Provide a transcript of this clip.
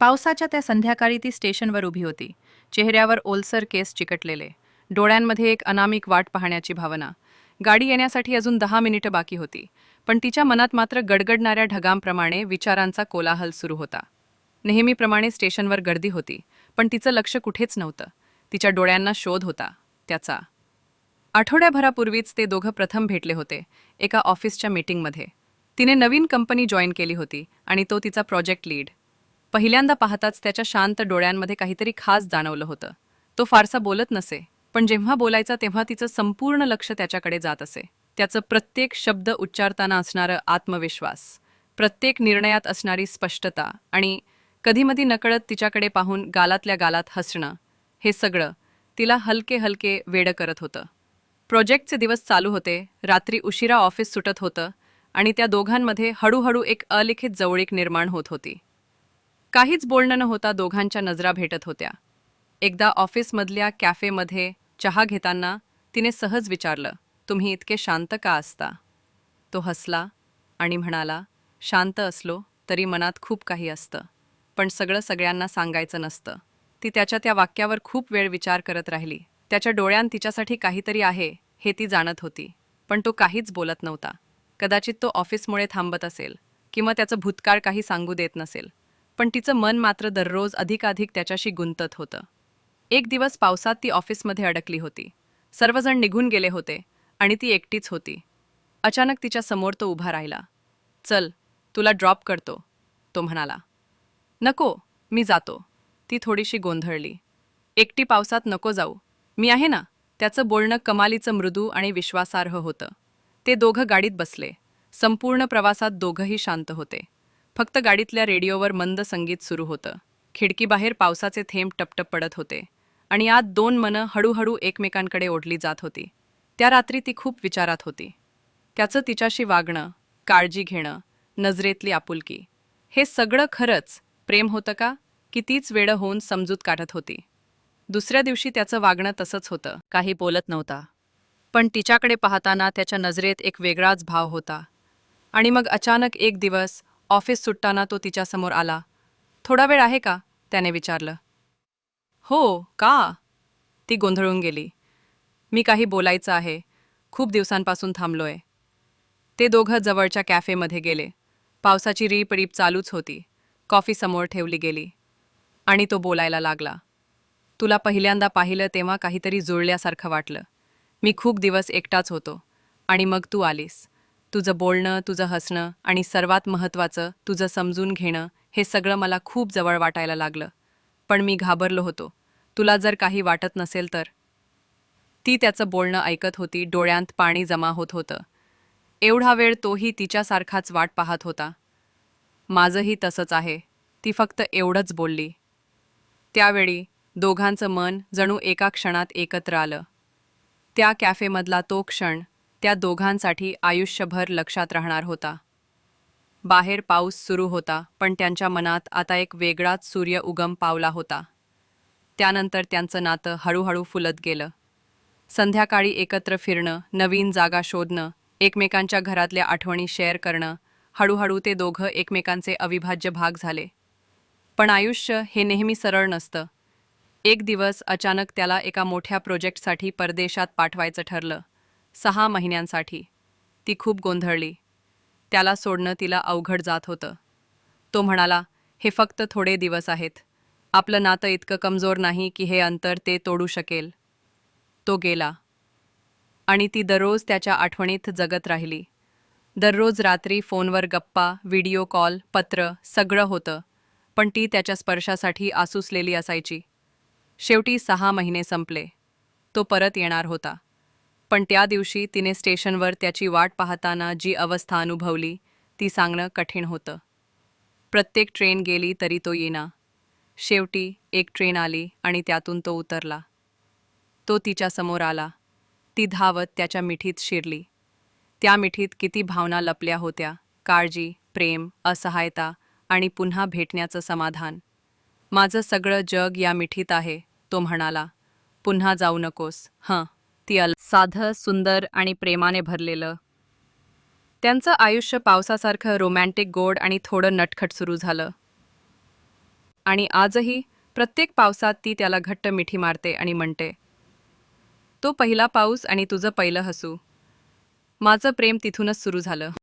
पावसाच्या त्या संध्याकाळी ती स्टेशनवर उभी होती. चेहऱ्यावर ओलसर केस चिकटलेले. डोळ्यांमध्ये एक अनामिक वाट पाहण्याची भावना. गाडी येण्यासाठी अजून दहा मिनिटं बाकी होती. पण तिच्या मनात मात्र गडगडणाऱ्या ढगांप्रमाणे विचारांचा कोलाहल सुरू होता. नेहमीप्रमाणे स्टेशनवर गर्दी होती पण तिचं लक्ष कुठेच नव्हतं. तिच्या डोळ्यांना शोध होता त्याचा. आठवड्याभरापूर्वीच ते दोघं प्रथम भेटले होते एका ऑफिसच्या मीटिंगमध्ये. तिने नवीन कंपनी जॉईन केली होती आणि तो तिचा प्रोजेक्ट लीड. पहिल्यांदा पाहताच त्याच्या शांत डोळ्यांमध्ये काहीतरी खास जाणवलं होतं. तो फारसा बोलत नसे पण जेव्हा बोलायचा तेव्हा तिचं संपूर्ण लक्ष त्याच्याकडे जात असे. त्याचं प्रत्येक शब्द उच्चारताना असणारं आत्मविश्वास प्रत्येक निर्णयात असणारी स्पष्टता आणि कधीमधी नकळत तिच्याकडे पाहून गालातल्या गालात हसणं हे सगळं तिला हलके हलके वेडं करत होतं. प्रोजेक्टचे दिवस चालू होते रात्री उशिरा ऑफिस सुटत होतं आणि त्या दोघांमध्ये हळूहळू एक अलिखित जवळीक निर्माण होत होती. काहीच बोलणं न होता दोघांच्या नजरा भेटत होत्या. एकदा ऑफिसमधल्या कॅफेमध्ये चहा घेताना तिने सहज विचारलं तुम्ही इतके शांत का असता? तो हसला आणि म्हणाला शांत असलो तरी मनात खूप काही असतं पण सगळं सगळ्यांना सांगायचं नसतं. ती त्याच्या त्या वाक्यावर खूप वेळ विचार करत राहिली. त्याच्या डोळ्यांत तिच्यासाठी काहीतरी आहे हे ती जाणत होती पण तो काहीच बोलत नव्हता. कदाचित तो ऑफिसमुळे थांबत असेल किंवा त्याचं भूतकाळ काही सांगू देत नसेल. पण तिचं मन मात्र दररोज अधिकाधिक त्याच्याशी गुंतत होतं. एक दिवस पावसात ती ऑफिसमध्ये अडकली होती. सर्वजण निघून गेले होते आणि ती एकटीच होती. अचानक तिच्या समोर तो उभा राहिला. चल तुला ड्रॉप करतो तो म्हणाला. नको मी जातो. ती थोडीशी गोंधळली. एकटी पावसात नको जाऊ. मी आहे ना? त्याचं बोलणं कमालीचं मृदू आणि विश्वासार्ह होतं. ते दोघं गाडीत बसले. संपूर्ण प्रवासात दोघंही शांत होते. फक्त गाडीतल्या रेडिओवर मंद संगीत सुरू होतं. खिडकीबाहेर पावसाचे थेंब टपटप पडत होते आणि आत दोन मनं हळूहळू एकमेकांकडे ओढली जात होती. त्या रात्री ती खूप विचारात होती. त्याचं तिच्याशी वागणं काळजी घेणं नजरेतली आपुलकी हे सगळं खरंच प्रेम होतं का? की तीच वेळ होऊन समजूत काढत होती. दुसऱ्या दिवशी त्याचं वागणं तसंच होतं. काही बोलत नव्हता. पण तिच्याकडे पाहताना त्याच्या नजरेत एक वेगळाच भाव होता. आणि मग अचानक एक दिवस ऑफिस सुटताना तो तिच्यासमोर आला. थोडा वेळ आहे का? त्याने विचारलं. हो का? ती गोंधळून गेली. मी काही बोलायचं आहे. खूप दिवसांपासून थांबलोय. ते दोघं जवळच्या कॅफेमध्ये गेले. पावसाची रीप रीप चालूच होती. कॉफी समोर ठेवली गेली. आणि तो बोलायला लागला. तुला पहिल्यांदा पाहिलं तेव्हा काहीतरी जुळल्यासारखं वाटलं. मी खूप दिवस एकटाच होतो. आणि मग तू आलीस. तुझं बोलणं तुझं हसणं आणि सर्वात महत्त्वाचं तुझं समजून घेणं हे सगळं मला खूप जवळ वाटायला लागलं. पण मी घाबरलो होतो. तुला जर काही वाटत नसेल तर. ती त्याचं बोलणं ऐकत होती डोळ्यांत पाणी जमा होत होतं. एवढा वेळ तोही तिच्यासारखाच वाट पाहत होता. माझंही तसंच आहे. ती फक्त एवढंच बोलली. त्यावेळी दोघांचं मन जणू एका क्षणात एकत्र आलं. त्या कॅफेमधला तो क्षण त्या दोघांसाठी आयुष्यभर लक्षात राहणार होता. बाहेर पाऊस सुरू होता पण त्यांच्या मनात आता एक वेगळाच सूर्य उगम पावला होता. त्यानंतर त्यांचं नातं हळूहळू फुलत गेलं. संध्याकाळी एकत्र फिरणं नवीन जागा शोधणं एकमेकांच्या घरातल्या आठवणी शेअर करणं हळूहळू ते दोघं एकमेकांचे अविभाज्य भाग झाले. पण आयुष्य हे नेहमी सरळ नसतं. एक दिवस अचानक त्याला एका मोठ्या प्रोजेक्टसाठी परदेशात पाठवायचं ठरलं. सहा महिन्यांसाठी. ती खूप गोंधळली. त्याला सोडणं तिला अवघड जात होतं. तो म्हणाला हे फक्त थोडे दिवस आहेत. आपलं नातं इतकं कमजोर नाही की हे अंतर ते तोडू शकेल. तो गेला. आणि ती दररोज त्याच्या आठवणीत जगत राहिली. दररोज रात्री फोनवर गप्पा व्हिडिओ कॉल पत्र सगळं होतं पण ती त्याच्या स्पर्शासाठी आसुसलेली असायची. शेवटी सहा महिने संपले. तो परत येणार होता. पण त्या दिवशी तिने स्टेशनवर त्याची वाट पाहताना जी अवस्था अनुभवली ती सांगणं कठीण होतं. प्रत्येक ट्रेन गेली तरी तो येना शेवटी एक ट्रेन आली आणि त्यातून तो उतरला. तो तिच्यासमोर आला. ती धावत त्याच्या मिठीत शिरली. त्या मिठीत किती भावना लपल्या होत्या काळजी प्रेम असहायता आणि पुन्हा भेटण्याचं समाधान. माझं सगळं जग या मिठीत आहे तो म्हणाला. पुन्हा जाऊ नकोस. हं. ती अल साधं सुंदर आणि प्रेमाने भरलेलं. त्यांचं आयुष्य पावसासारखं रोमॅन्टिक गोड आणि थोडं नटखट सुरू झालं. आणि आजही प्रत्येक पावसात ती त्याला घट्ट मिठी मारते आणि म्हणते तो पहिला पाऊस आणि तुझं पहिलं हसू. माझं प्रेम तिथूनच सुरू झालं.